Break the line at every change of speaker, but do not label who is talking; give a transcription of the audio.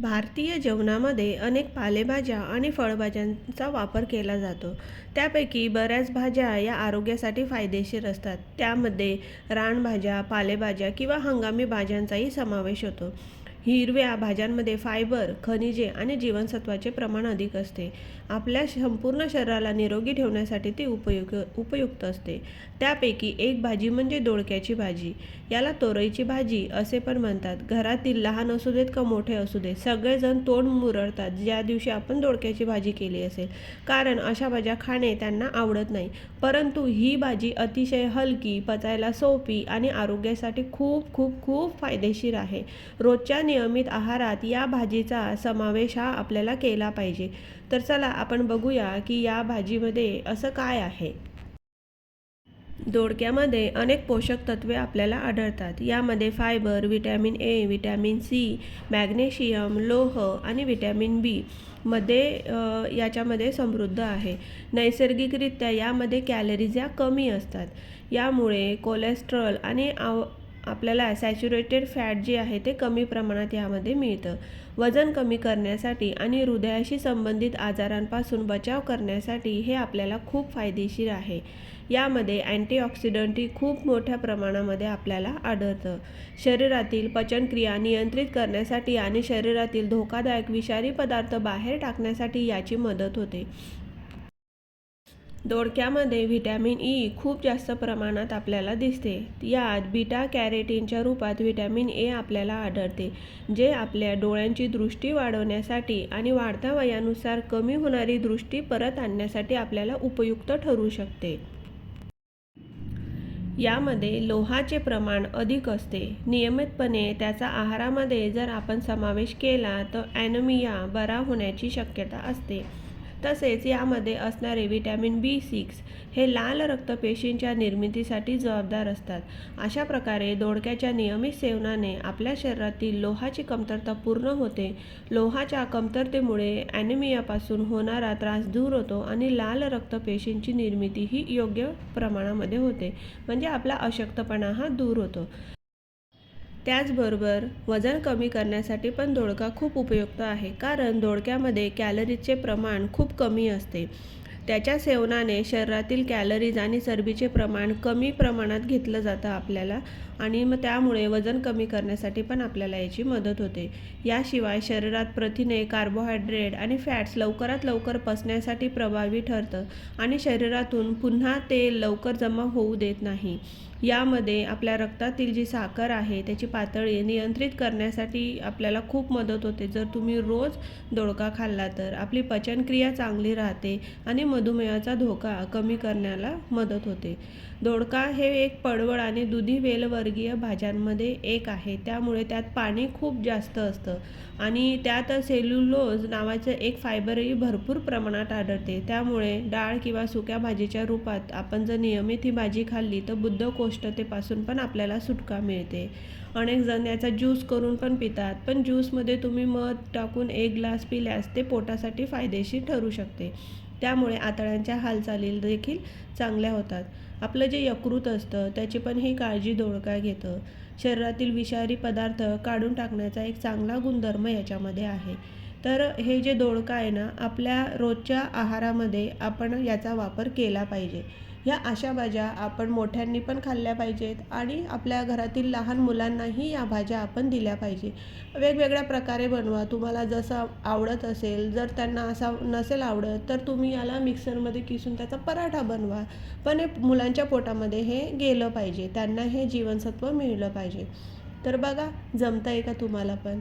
भारतीय जेवणामध्ये अनेक पालेभाज्या आणि फळभाज्यांचा वापर केला जातो. त्यापैकी बऱ्याच भाज्या या आरोग्यासाठी फायदेशीर असतात. त्यामध्ये रानभाज्या पालेभाज्या किंवा हंगामी भाज्यांचाही समावेश होतो. हिरव्या भाज्यांमध्ये फायबर खनिजे आणि जीवनसत्वाचे प्रमाण अधिक असते. आपल्या संपूर्ण शरीराला निरोगी ठेवण्यासाठी ती उपयुक्त उपयुक्त असते. त्यापैकी एक भाजी म्हणजे दोडक्याची भाजी. याला तोरईची भाजी असे पण म्हणतात. घरातील लहान असू देत का मोठे असू देत सगळेजण तोंड मुरळतात ज्या दिवशी आपण दोडक्याची भाजी केली असेल कारण अशा भाज्या खाणे त्यांना आवडत नाही. परंतु ही भाजी अतिशय हलकी पचायला सोपी आणि आरोग्यासाठी खूप खूप खूप फायदेशीर आहे. रोजच्या नियमित आहारात या भाजीचा समावेश हा आपल्याला केला पाहिजे. तर चला आपण बघूया की या भाजीमध्ये असं काय आहे. दोडक्यामध्ये अनेक पोषक तत्वे आपल्याला आढळतात. यामध्ये fibre vitamin A vitamin C magnesium लोह आणि विटॅमिन बी मध्ये याच्यामध्ये समृद्ध आहे. नैसर्गिकरित्या यामध्ये कॅलरीज या कमी असतात. यामुळे कोलेस्ट्रॉल आणि आव आपल्याला सॅच्युरेटेड फॅट जे आहे ते कमी प्रमाणात यामध्ये मिळतं. वजन कमी करण्यासाठी आणि हृदयाशी संबंधित आजारांपासून बचाव करण्यासाठी हे आपल्याला खूप फायदेशीर आहे. यामध्ये अँटीऑक्सिडंटही खूप मोठ्या प्रमाणामध्ये आपल्याला आढळतं. शरीरातील पचनक्रिया नियंत्रित करण्यासाठी आणि शरीरातील धोकादायक विषारी पदार्थ बाहेर टाकण्यासाठी याची मदत होते. दोडक्यामध्ये व्हिटॅमिन ई खूप जास्त प्रमाणात आपल्याला दिसते. यात बीटा कॅरेटीनच्या रूपात व्हिटॅमिन ए आपल्याला आढळते जे आपल्या डोळ्यांची दृष्टी वाढवण्यासाठी आणि वाढत्या वयानुसार कमी होणारी दृष्टी परत आणण्यासाठी आपल्याला उपयुक्त ठरू शकते. यामध्ये लोहाचे प्रमाण अधिक असते. नियमितपणे त्याचा आहारामध्ये जर आपण समावेश केला तर ॲनमिया बरा होण्याची शक्यता असते. तसेच यामध्ये असणारे व्हिटॅमिन बी सिक्स हे लाल रक्तपेशींच्या निर्मितीसाठी जबाबदार असतात. अशा प्रकारे दोडक्याच्या नियमित सेवनाने आपल्या शरीरातील लोहाची कमतरता पूर्ण होते. लोहाच्या कमतरतेमुळे ॲनिमियापासून होणारा त्रास दूर होतो आणि लाल रक्तपेशींची निर्मिती ही योग्य प्रमाणामध्ये होते. म्हणजे आपला अशक्तपणा हा दूर होतो. त्याचबरोबर वजन कमी करण्यासाठी पण दोडका खूप उपयुक्त आहे कारण दोडक्यामध्ये कॅलरीजचे प्रमाण खूप कमी असते. त्याच्या सेवनाने शरीरातील कॅलरीज आणि चरबीचे प्रमाण कमी प्रमाणात घेतलं जातं आपल्याला आणि मग त्यामुळे वजन कमी करण्यासाठी पण आपल्याला याची मदत होते. याशिवाय शरीरात प्रथिने कार्बोहायड्रेट आणि फॅट्स लवकरात लवकर पचण्यासाठी प्रभावी ठरतं आणि शरीरातून पुन्हा ते लवकर जमा होऊ देत नाही. यामध्ये आपल्या रक्तातील जी साखर आहे त्याची पातळी नियंत्रित करण्यासाठी आपल्याला खूप मदत होते. जर तुम्ही रोज दोडका खाल्ला तर आपली पचनक्रिया चांगली राहते आणि मधुमेहाचा धोका कमी करण्याला मदत होते. दोडका हे एक पडवळ आणि दुधी वेलवर्गीय भाज्यांमध्ये एक आहे. त्यामुळे त्यात पाणी खूप जास्त असतं आणि त्यात सेल्युलोज नावाचं एक फायबरही भरपूर प्रमाणात आढळते. त्यामुळे डाळ किंवा सुक्या भाजीच्या रूपात आपण जर नियमित ही भाजी खाल्ली तर बुद्धकोष्ठतेपासून पण आपल्याला सुटका मिळते. अनेक जण याचा ज्यूस करून पण पितात पण ज्यूसमध्ये तुम्ही मध टाकून एक ग्लास पिल्यास ते पोटासाठी फायदेशीर ठरू शकते. त्यामुळे आतड्यांच्या हालचाली देखील चांगल्या होतात. आपलं जे यकृत असतं त्याची पण ही काळजी दोडका घेतं. शरीरातील विषारी पदार्थ काढून टाकण्याचा एक चांगला गुणधर्म याच्यामध्ये आहे. तर हे जे दोडका आहे ना आपल्या रोजच्या आहारामध्ये आपण याचा वापर केला पाहिजे. ह्या अशा भाज्या आपण मोठ्यांनी पण खाल्ल्या पाहिजेत आणि आपल्या घरातील लहान मुलांनाही या भाज्या आपण दिल्या पाहिजे. वेगवेगळ्या प्रकारे बनवा. तुम्हाला जसं आवडत असेल जर त्यांना असा नसेल आवडत तर तुम्ही याला मिक्सरमध्ये किसून त्याचा पराठा बनवा. पण हे मुलांच्या पोटामध्ये हे गेलं पाहिजे. त्यांना हे जीवनसत्व मिळलं पाहिजे. तर बघा जमतं आहे का तुम्हाला पण?